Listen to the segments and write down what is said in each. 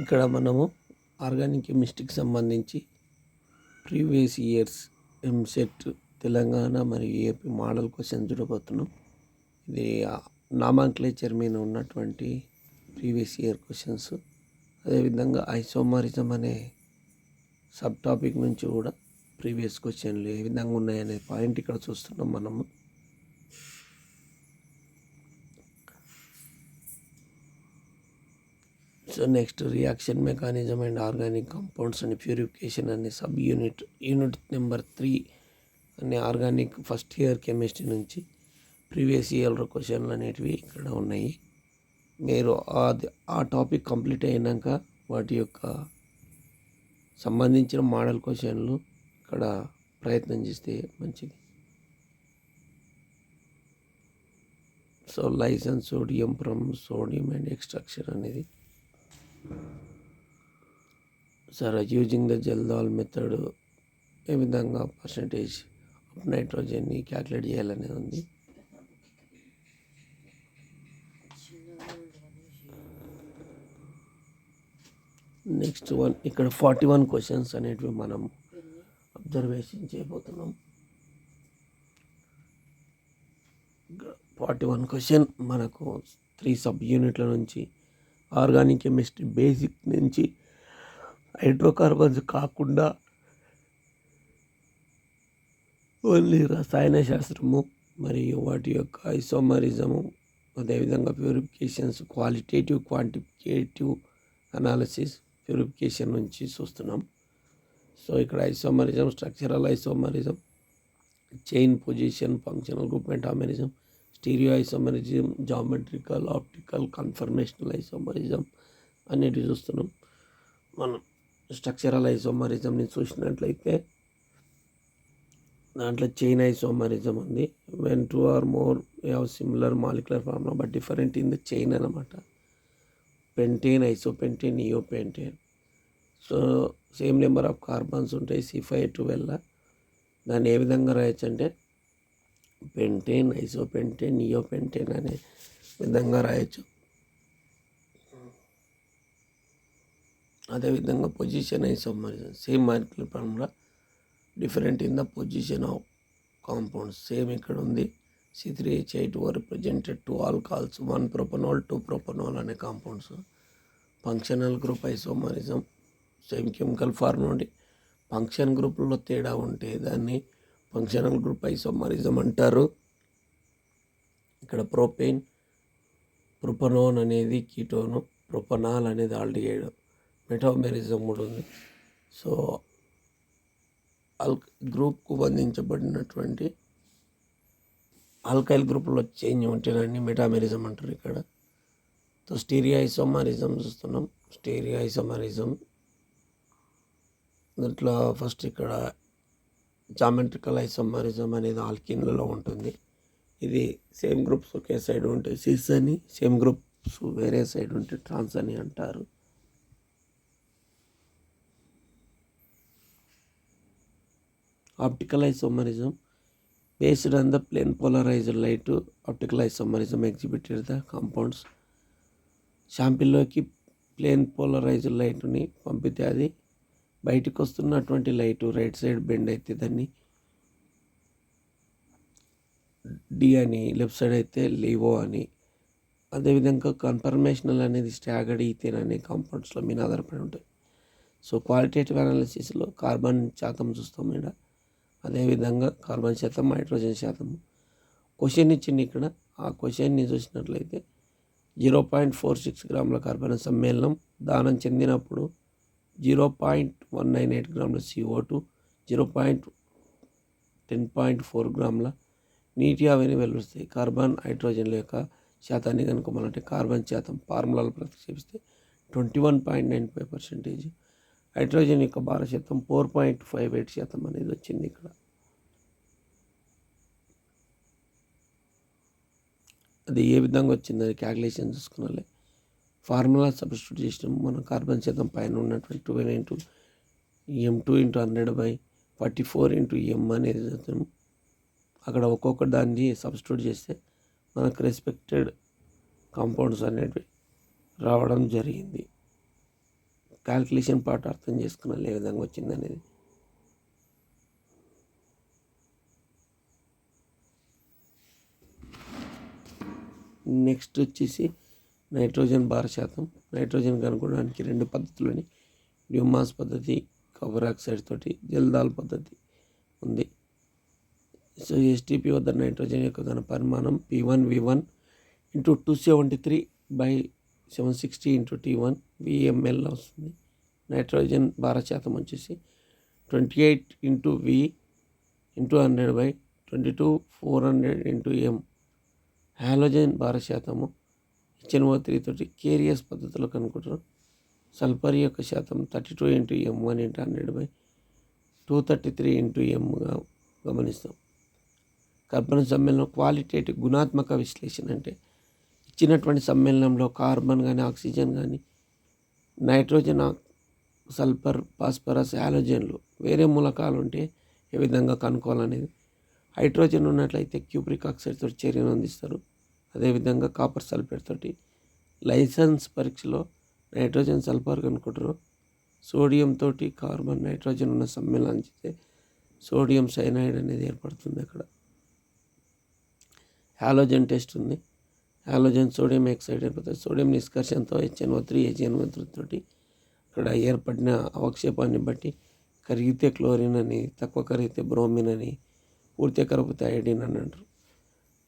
ఇక్కడ మనము ఆర్గానిక్ కెమిస్ట్రీకి సంబంధించి ప్రీవియస్ ఇయర్స్ ఎంసెట్ తెలంగాణ మరియు ఏపీ మోడల్ క్వశ్చన్ చూడబోతున్నాం. ఇది నామాంక్లేచర్ మీద ఉన్నటువంటి ప్రీవియస్ ఇయర్ క్వశ్చన్స్. అదేవిధంగా ఐసోమారిజం అనే సబ్ టాపిక్ నుంచి కూడా ప్రీవియస్ క్వశ్చన్లు ఏ విధంగా ఉన్నాయనే పాయింట్ ఇక్కడ చూస్తున్నాం మనము. So next reaction mechanism and organic compounds and purification అనే sub unit unit number three అనే ఆర్గానిక్ ఫస్ట్ ఇయర్ కెమిస్ట్రీ నుంచి ప్రీవియస్ ఇయర్ క్వశ్చన్లు అనేటివి ఇక్కడ ఉన్నాయి. మీరు ఆ టాపిక్ కంప్లీట్ అయినాక వాటి యొక్క సంబంధించిన మోడల్ క్వశ్చన్లు ఇక్కడ ప్రయత్నం చేస్తే మంచిది. So Lassaigne's sodium from sodium and extraction అనేది sir using the Kjeldahl method ఏ విధంగా పర్సంటేజ్ ఆఫ్ నైట్రోజన్ని క్యాలిక్యులేట్ చేయాలనేది ఉంది. నెక్స్ట్ వన్ ఇక్కడ ఫార్టీ వన్ క్వశ్చన్స్ అనేటివి మనం అబ్జర్వేషన్ చేయబోతున్నాం. ఫార్టీ వన్ క్వశ్చన్ మనకు త్రీ సబ్ యూనిట్ల నుంచి ఆర్గానిక్ కెమిస్ట్రీ బేసిక్ నుంచి హైడ్రోకార్బన్స్ కాకుండా ఓన్లీ రసాయన శాస్త్రము మరియు వాటి యొక్క ఐసోమరిజము అదేవిధంగా purifications qualitative quantitative analysis purification నుంచి చూస్తున్నాం. సో ఇక్కడ isomerism structural isomerism chain position functional group metamerism stereo isomerism geometrical optical conformational isomerism అనేటివి చూస్తున్నాం. మనం స్ట్రక్చరల్ ఐసోమరిజంని చూసినట్లయితే దాంట్లో చైన్ ఐసోమరిజం ఉంది when two or more have similar molecular formula but different in the chain అనమాట pentane isopentane neopentane so same number of carbons ఉంటాయి సిఫై టువెల్లా దాన్ని ఏ విధంగా రాయొచ్చు అంటే పెంటేన్ ఐసోపెంటేన్ నియోపెంటేన్ అనే విధంగా రాయొచ్చు. అదేవిధంగా పొజిషన్ ఐసోమరిజం సేమ్ మార్కుల formula different in the position of compounds. Same ఇక్కడ ఉంది. C three H eight were presented two alcohols one propanol two propanol అనే compounds. Functional group isomerism same chemical form నుండి function గ్రూపుల్లో తేడా ఉంటే దాన్ని functional group isomerism అంటారు. ఇక్కడ ప్రోపెయిన్ ప్రొపనోన్ అనేది కీటోను ప్రొపనాల్ అనేది ఆల్డిహైడ్ మెటామెరిజం కూడా ఉంది. సో అల్ గ్రూప్కు బంధించబడినటువంటి ఆల్కైల్ గ్రూప్లో చేంజ్ ఉంటేనండి మెటామెరిజం అంటారు ఇక్కడ. సో స్టీరియా ఐసోమరిజం చూస్తున్నాం. Stereo isomerism. దాంట్లో ఫస్ట్ ఇక్కడ జామెట్రికల్ ఐసోమరిజం అనేది ఆల్కిన్లలో ఉంటుంది. ఇది సేమ్ గ్రూప్స్ ఒకే సైడ్ ఉంటే సిస్ అని సేమ్ గ్రూప్స్ వేరే సైడ్ ఉంటే ట్రాన్స్ అని అంటారు. Optical isomerism based on the plane polarized light optical isomerism exhibited the compounds షాంపిల్లోకి ప్లేన్ పోలరైజ్డ్ లైట్ని పంపితే అది బయటకు వస్తున్నటువంటి లైటు రైట్ సైడ్ బెండ్ అయితే దాన్ని డి అని లెఫ్ట్ సైడ్ అయితే లీవో అని అదేవిధంగా కన్ఫర్మేషనల్ అనేది స్టాగర్డ్ ఈథేన్ అనే కాంపౌండ్స్లో మీద ఆధారపడి ఉంటుంది. సో క్వాలిటేటివ్ అనాలిసిస్లో కార్బన్ శాతం చూస్తాం ఇక్కడ అదేవిధంగా కార్బన్ శాతం హైడ్రోజన్ శాతం. క్వశ్చన్ ఇచ్చింది ఇక్కడ. ఆ క్వశ్చన్ని చూసినట్లయితే జీరో పాయింట్ ఫోర్ సిక్స్ గ్రాముల కార్బన్ సమ్మేళనం దానం చెందినప్పుడు zero point one nine eight గ్రాముల CO two zero point ten point four గ్రాముల నీటి ఆవిని వెలువరుస్తాయి కార్బన్ హైడ్రోజన్ల యొక్క శాతాన్ని కనుక్కోవాలంటే కార్బన్ శాతం ఫార్ములాలు ప్రతిక్షేపిస్తే twenty one point nine five percentage. Hydrogen యొక్క భార శాతం ఫోర్ పాయింట్ ఫైవ్ ఎయిట్ శాతం అనేది వచ్చింది ఇక్కడ. అది ఏ విధంగా వచ్చింది అది క్యాలిక్యులేషన్ చూసుకున్నాలే. ఫార్ములా సబ్స్టిట్యూట్ చేసినాం. మనం కార్బన్ శాతం పైన ఉన్నటువంటి twelve into M two into hundred by forty four into M అనేది చదువుతాము అక్కడ ఒక్కొక్క దాన్ని సబ్స్టిట్యూట్ చేస్తే మనకు రెస్పెక్టెడ్ కాంపౌండ్స్ అనేవి రావడం జరిగింది. క్యాల్కులేషన్ పార్ట్ అర్థం చేసుకున్నాను ఏ విధంగా వచ్చింది అనేది. నెక్స్ట్ వచ్చేసి నైట్రోజన్ భార శాతం నైట్రోజన్ కనుక్కోవడానికి రెండు పద్ధతులని డ్యూమాస్ పద్ధతి కార్బన్ ఆక్సైడ్ తోటి జల్దాల్ పద్ధతి ఉంది. సో ఎస్టీపీ వద్ద నైట్రోజన్ యొక్క ఘన పరిమాణం P one V one into two seventy three by seven sixty into T one V ml వస్తుంది. నైట్రోజన్ భార శాతం వచ్చేసి twenty eight into V into hundred by twenty two four hundred into M halogen భార శాతము HNO three తోటి కేరియస్ పద్ధతిలో కనుక్కుంటారు. Sulphur యొక్క శాతం thirty two into M one into hundred by two thirty three into ఎంగా గమనిస్తాం. కర్బన సమ్మేళనం క్వాలిటేటివ్ గుణాత్మక విశ్లేషణ అంటే ఇచ్చినటువంటి సమ్మేళనంలో కార్బన్ కానీ ఆక్సిజన్ కానీ నైట్రోజన్ సల్ఫర్ ఫాస్ఫరస్ యాలోజన్లు వేరే మూలకాలు ఉంటే ఏ విధంగా కనుక్కోవాలనేది. హైడ్రోజన్ ఉన్నట్లయితే క్యూప్రిక్ ఆక్సైడ్తో చర్యను అందిస్తారు. అదేవిధంగా కాపర్ సల్ఫేట్ తోటి లైసెన్స్ పరీక్షలో నైట్రోజన్ సల్ఫర్ కనుక్కుంటారు. సోడియం తోటి కార్బన్ నైట్రోజన్ ఉన్న సమ్మేళనం చేస్తే సోడియం సైనైడ్ అనేది ఏర్పడుతుంది అక్కడ. హాలోజన్ టెస్ట్ ఉంది. హాలోజన్ సోడియం ఎక్సైడ్ ఏర్పడుతుంది. సోడియం నిష్కర్షణతో హెచ్ఎన్ఓ త్రీ హెచ్ఎన్ఓ త్రీ తోటి అక్కడ ఏర్పడిన అవక్షేపాన్ని బట్టి కరిగితే క్లోరిన్ అని తక్కువ కరిగితే బ్రోమిన్ అని పూర్తి కరిగితే ఐడిన్ అని అంటారు.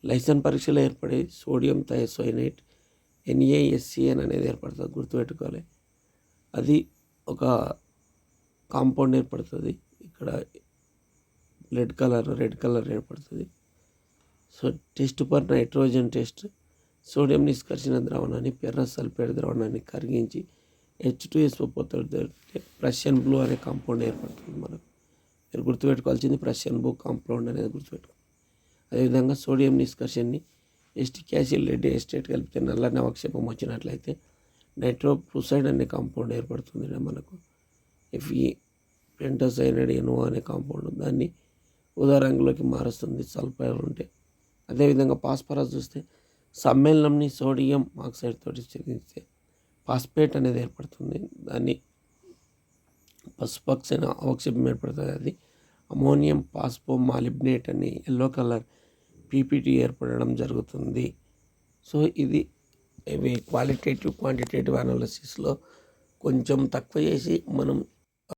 లైసెన్స్ పరీక్షలో ఏర్పడే సోడియం థయోసైనైట్ ఎన్ఏఎస్సిఎన్ అనేది ఏర్పడుతుంది గుర్తుపెట్టుకోవాలి. అది ఒక కాంపౌండ్ ఏర్పడుతుంది. ఇక్కడ రెడ్ కలర్ రెడ్ కలర్ ఏర్పడుతుంది. So test for nitrogen test sodium నిష్కర్షణ ద్రావణాన్ని పెర్రస్ సల్ఫేట్ ద్రావణాన్ని కరిగించి H two S Prussian blue అనే కాంపౌండ్ ఏర్పడుతుంది మనకు. మీరు గుర్తుపెట్టుకోవాల్సింది ప్రషియన్ బ్లూ కాంపౌండ్ అనేది గుర్తుపెట్టుకోవాలి అదేవిధంగా సోడియం నిష్కర్షణని ఎస్టీ యాసిడ్ రెడ్డి ఎస్టేట్ కలిపితే నల్లని నవక్షేపం వచ్చినట్లయితే నైట్రోప్రూసైడ్ అనే కాంపౌండ్ ఏర్పడుతుంది మనకు. ఎఫ్ఈ పెంటోసైనైడ్ ఎనువో అనే కాంపౌండ్ దాన్ని ఉదా రంగులోకి మారుస్తుంది సల్ఫర్ ఉంటే. అదేవిధంగా పాస్పరస్ చూస్తే సమ్మేళనంని సోడియం ఆక్సైడ్ తోటి చెందిస్తే పాస్పేట్ అనేది ఏర్పడుతుంది. దాన్ని పసుపక్సైన అవక్షేపం ఏర్పడుతుంది. అది అమోనియం పాస్పో మాలిబ్నేట్ అని ఎల్లో కలర్ పీపీటీ ఏర్పడడం జరుగుతుంది. సో ఇది ఇవి క్వాలిటేటివ్ క్వాంటిటేటివ్ అనాలిసిస్లో కొంచెం తక్కువ చేసి మనం